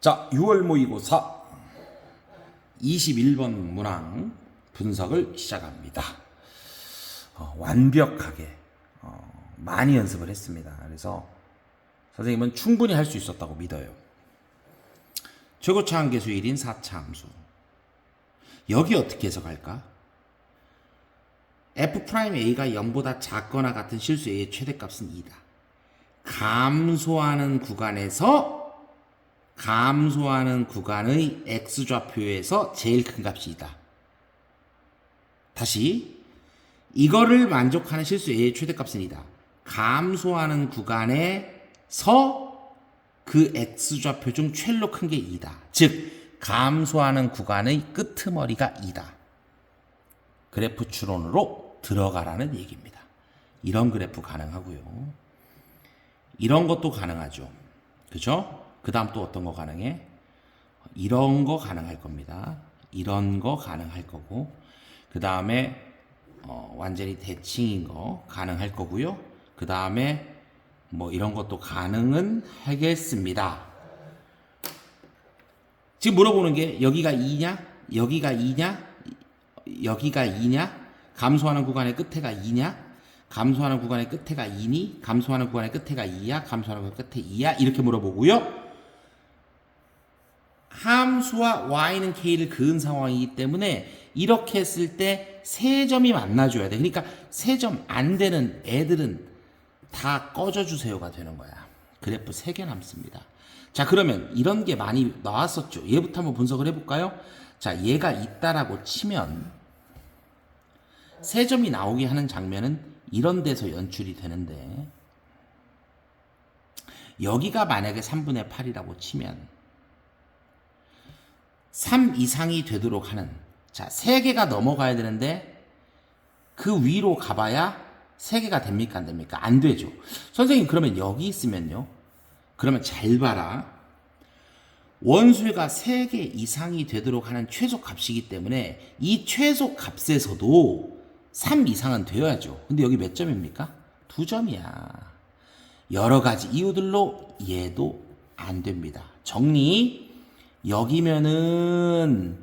자, 6월 모의고사 21번 문항 분석을 시작합니다. 어, 완벽하게 어, 많이 연습을 했습니다. 그래서 선생님은 충분히 할 수 있었다고 믿어요. 최고차 한계수 1인 4차 함수. 여기 어떻게 해석할까? f'a가 0보다 작거나 같은 실수 a의 최대값은 2다. 감소하는 구간에서 감소하는 구간의 x좌표에서 제일 큰 값이 다 다시 이거를 만족하는 실수 a의 최대값은 이다. 감소하는 구간에서 그 x좌표 중 최로 큰 게 2다. 즉 감소하는 구간의 끄트머리가 2다. 그래프 추론으로 들어가라는 얘기입니다. 이런 그래프 가능하고요. 이런 것도 가능하죠. 그죠? 그 다음 또 어떤 거 가능해? 이런 거 가능할 겁니다. 이런 거 가능할 거고, 그 다음에 어, 완전히 대칭인 거 가능할 거고요. 그 다음에 뭐 이런 것도 가능은 하겠습니다. 지금 물어보는 게 여기가 2냐? 여기가 2냐? 여기가 2냐? 감소하는 구간의 끝에가 2냐? 감소하는 구간의 끝에가 2니? 감소하는 구간의 끝에가 2야? 감소하는 구간의 끝에 2야? 이렇게 물어보고요. 함수와 y는 k를 그은 상황이기 때문에 이렇게 했을 때 세 점이 만나줘야 돼. 그러니까 세 점 안 되는 애들은 다 꺼져주세요가 되는 거야. 그래프 3개 남습니다. 자, 그러면 이런 게 많이 나왔었죠. 얘부터 한번 분석을 해볼까요? 자, 얘가 있다라고 치면 세 점이 나오게 하는 장면은 이런 데서 연출이 되는데 여기가 만약에 3분의 8이라고 치면 3 이상이 되도록 하는 자, 3개가 넘어가야 되는데 그 위로 가봐야 3개가 됩니까? 안 됩니까? 안 되죠. 선생님, 그러면 여기 있으면요. 그러면 잘 봐라. 원수가 3개 이상이 되도록 하는 최소 값이기 때문에 이 최소 값에서도 3 이상은 되어야죠. 근데 여기 몇 점입니까? 두 점이야. 여러 가지 이유들로 얘도 안 됩니다. 정리. 여기면은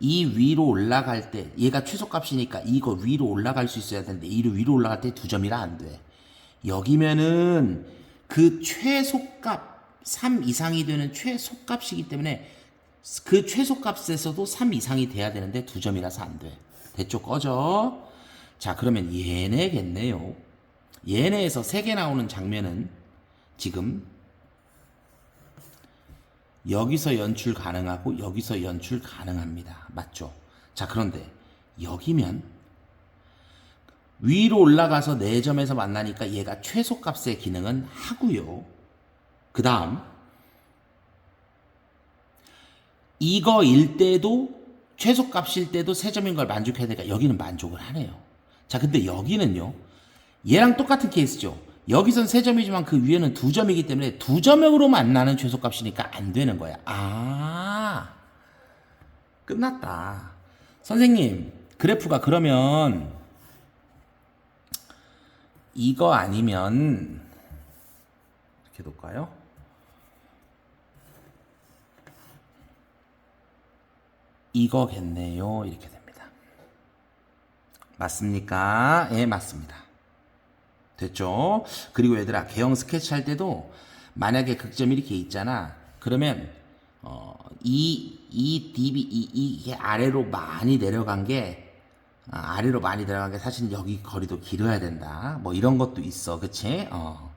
이 위로 올라갈 때 얘가 최소값이니까 이거 위로 올라갈 수 있어야 되는데 이로 위로 올라갈 때 두 점이라 안 돼. 여기면은 그 최소값 3 이상이 되는 최소값이기 때문에 그 최소값에서도 3 이상이 돼야 되는데 두 점이라서 안 돼. 대쪽 꺼져. 자, 그러면 얘네겠네요. 얘네에서 3개 나오는 장면은 지금 여기서 연출 가능하고 여기서 연출 가능합니다. 맞죠? 자, 그런데 여기면 위로 올라가서 4점에서 만나니까 얘가 최소값의 기능은 하고요. 그 다음 이거일 때도 최소값일 때도 3점인 걸 만족해야 되니까 여기는 만족을 하네요. 자, 근데 여기는요. 얘랑 똑같은 케이스죠. 여기선 세 점이지만 그 위에는 두 점이기 때문에 두 점으로 만 나는 최소값이니까 안 되는 거야. 아, 끝났다. 선생님, 그래프가 그러면 이거 아니면 이렇게 놓을까요? 이거겠네요. 이렇게 됩니다. 맞습니까? 예, 맞습니다. 됐죠? 그리고 얘들아, 개형 스케치 할 때도 만약에 극점이 이렇게 있잖아. 그러면, 어, 이, 이 DB, 이, 이게 아래로 많이 내려간 게, 아, 아래로 많이 내려간 게 사실 여기 거리도 길어야 된다. 뭐 이런 것도 있어. 그치? 어.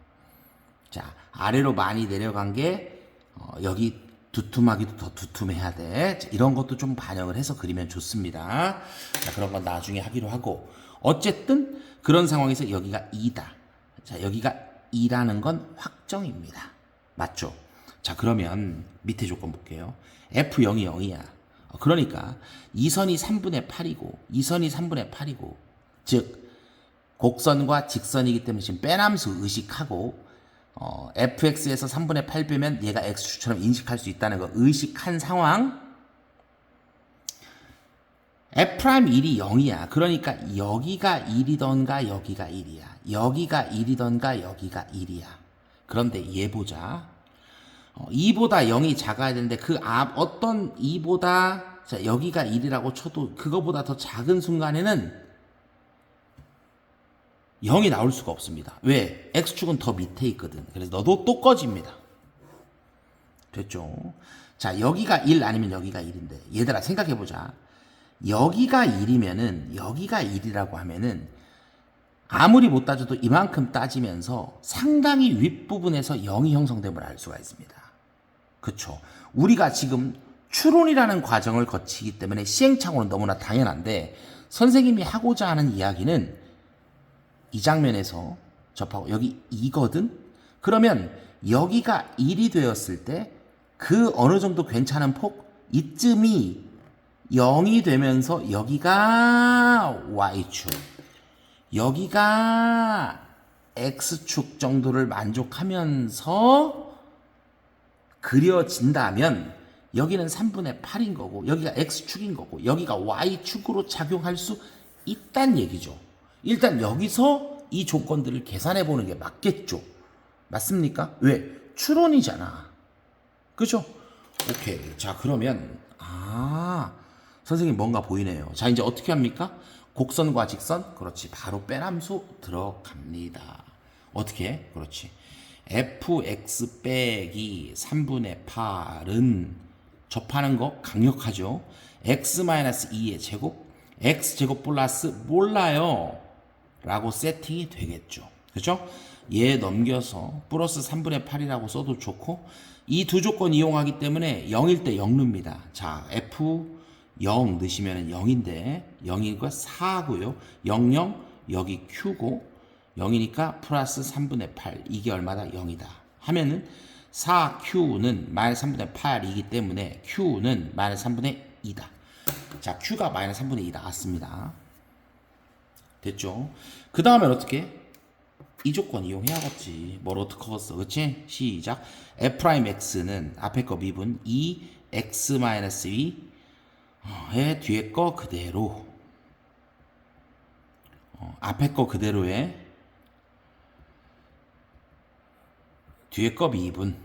자, 아래로 많이 내려간 게, 어, 여기 두툼하기도 더 두툼해야 돼. 자, 이런 것도 좀 반영을 해서 그리면 좋습니다. 자, 그런 건 나중에 하기로 하고. 어쨌든 그런 상황에서 여기가 2다. 자, 여기가 2라는 건 확정입니다. 맞죠? 자, 그러면 밑에 조건 볼게요. F0이 0이야. 그러니까 이 선이 3분의 8이고 이 선이 3분의 8이고 즉 곡선과 직선이기 때문에 지금 빼남수 의식하고 어, fx에서 3분의 8 빼면 얘가 x축처럼 인식할 수 있다는 거 의식한 상황 f'1이 0이야. 그러니까 여기가 1이던가 여기가 1이야. 여기가 1이던가 여기가 1이야. 그런데 얘 보자. 어, 2보다 0이 작아야 되는데 그 앞 어떤 2보다 자 여기가 1이라고 쳐도 그거보다 더 작은 순간에는 0이 나올 수가 없습니다. 왜? x축은 더 밑에 있거든. 그래서 너도 또 꺼집니다. 됐죠? 자, 여기가 1 아니면 여기가 1인데 얘들아 생각해 보자. 여기가 1이면은 여기가 1이라고 하면은 아무리 못 따져도 이만큼 따지면서 상당히 윗부분에서 0이 형성됨을 알 수가 있습니다. 그쵸. 우리가 지금 추론이라는 과정을 거치기 때문에 시행착오는 너무나 당연한데 선생님이 하고자 하는 이야기는 이 장면에서 접하고 여기 2거든? 그러면 여기가 1이 되었을 때 그 어느 정도 괜찮은 폭 이쯤이 0이 되면서 여기가 Y축 여기가 X축 정도를 만족하면서 그려진다면 여기는 3분의 8인 거고 여기가 X축인 거고 여기가 Y축으로 작용할 수 있단 얘기죠. 일단 여기서 이 조건들을 계산해 보는 게 맞겠죠. 맞습니까? 왜? 추론이잖아. 그죠? 오케이. 자, 그러면 아, 선생님 뭔가 보이네요. 자, 이제 어떻게 합니까? 곡선과 직선? 그렇지. 바로 빼남수 들어갑니다. 어떻게? 그렇지. fx 빼기 3분의 8은 접하는 거 강력하죠. x-2의 제곱, x제곱 플러스 몰라요. 라고 세팅이 되겠죠. 그죠? 얘 넘겨서 플러스 3분의 8이라고 써도 좋고 이 두 조건 이용하기 때문에 0일 때0 넣습니다. 자, f 0 넣으시면 0인데 0이니까 4고요. 0, 0 여기 q고 0이니까 플러스 3분의 8 이게 얼마다 0이다 하면은 4q는 마이너스 3분의 8이기 때문에 q는 마이너스 3분의 2다. 자, q가 마이너스 3분의 2 나왔습니다. 됐죠? 그 다음엔 어떻게? 이 조건 이용해야겠지. 뭘 어떻게 하겠어. 그치? 시작. f'x는 앞에 거 미분 2x-2의 뒤에 거 그대로 어, 앞에 거 그대로에 뒤에 거 미분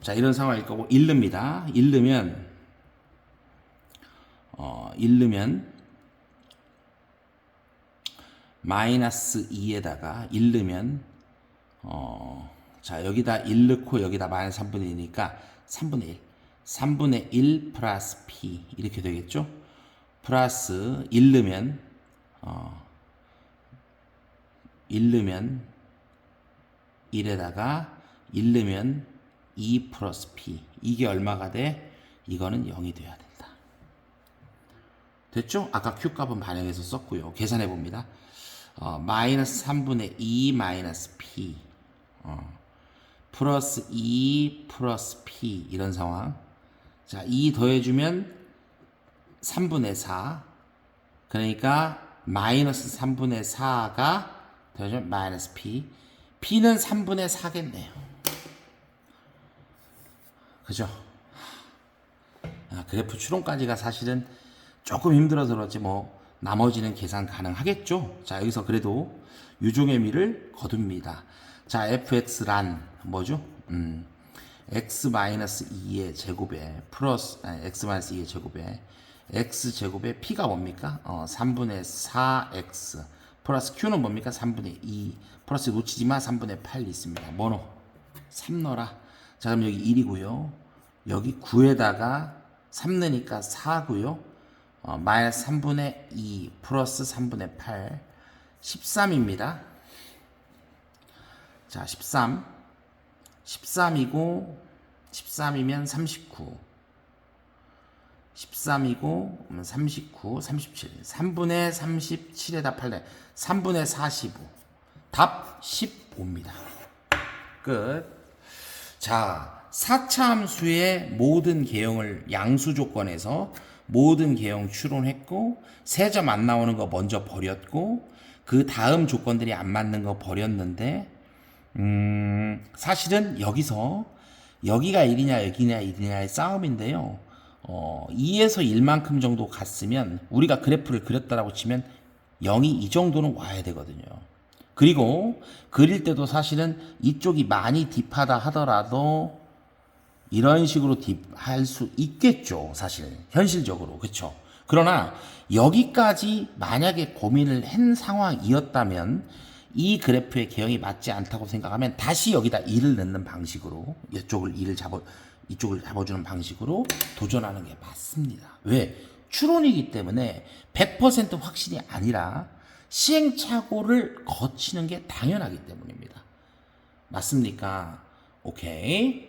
자 이런 상황일 거고 잃릅니다. 잃으면 어, 잃으면 마이너스 2에다가 1 넣으면 어, 자 여기다 1 넣고 여기다 마이너스 3분의 1이니까 3분의 1 3분의 1 플러스 p 이렇게 되겠죠? 플러스 1 넣으면 어, 1 넣으면 1에다가 1 넣으면 2 플러스 p 이게 얼마가 돼? 이거는 0이 돼야 된다. 됐죠? 아까 q 값은 반영해서 썼고요. 계산해 봅니다 어, 마이너스 3분의 2 마이너스 p 어, 플러스 2 플러스 p 이런 상황. 자, 2 더해주면 3분의 4 그러니까 마이너스 3분의 4가 더해주면 마이너스 p p는 3분의 4겠네요. 그죠? 아, 그래프 추론까지가 사실은 조금 힘들어서 그렇지 뭐 나머지는 계산 가능하겠죠. 자, 여기서 그래도 유종의 미를 거둡니다. 자, fx란 뭐죠? 음, x-2의 제곱에 플러스 아니, x-2의 제곱에 x 제곱에 p가 뭡니까? 어, 3분의 4x 플러스 q는 뭡니까? 3분의 2 플러스 놓치지마 3분의 8 있습니다. 뭐노? 3 넣어라. 자, 그럼 여기 1이고요. 여기 9에다가 3 넣으니까 4고요. 어, 마이너스 3분의 2 플러스 3분의 8 13입니다. 자, 13 13이고 13이면 39 13이고 39 37 3분의 37에다 8에 3분의 45 답 15입니다. 끝. 자, 4차 함수의 모든 개형을 양수 조건에서 모든 개형 추론했고 세 점 안 나오는 거 먼저 버렸고 그 다음 조건들이 안 맞는 거 버렸는데 음 사실은 여기서 여기가 1이냐 여기냐 1이냐의 싸움인데요. 어 2에서 1만큼 정도 갔으면 우리가 그래프를 그렸다라고 치면 0이 이 정도는 와야 되거든요. 그리고 그릴 때도 사실은 이쪽이 많이 딥하다 하더라도 이런 식으로 딥할 수 있겠죠. 사실 현실적으로 그렇죠. 그러나 여기까지 만약에 고민을 한 상황이었다면 이 그래프의 개형이 맞지 않다고 생각하면 다시 여기다 2를 넣는 방식으로 이쪽을 2를 잡아 이쪽을 잡아주는 방식으로 도전하는 게 맞습니다. 왜? 추론이기 때문에 100% 확신이 아니라 시행착오를 거치는 게 당연하기 때문입니다. 맞습니까? 오케이.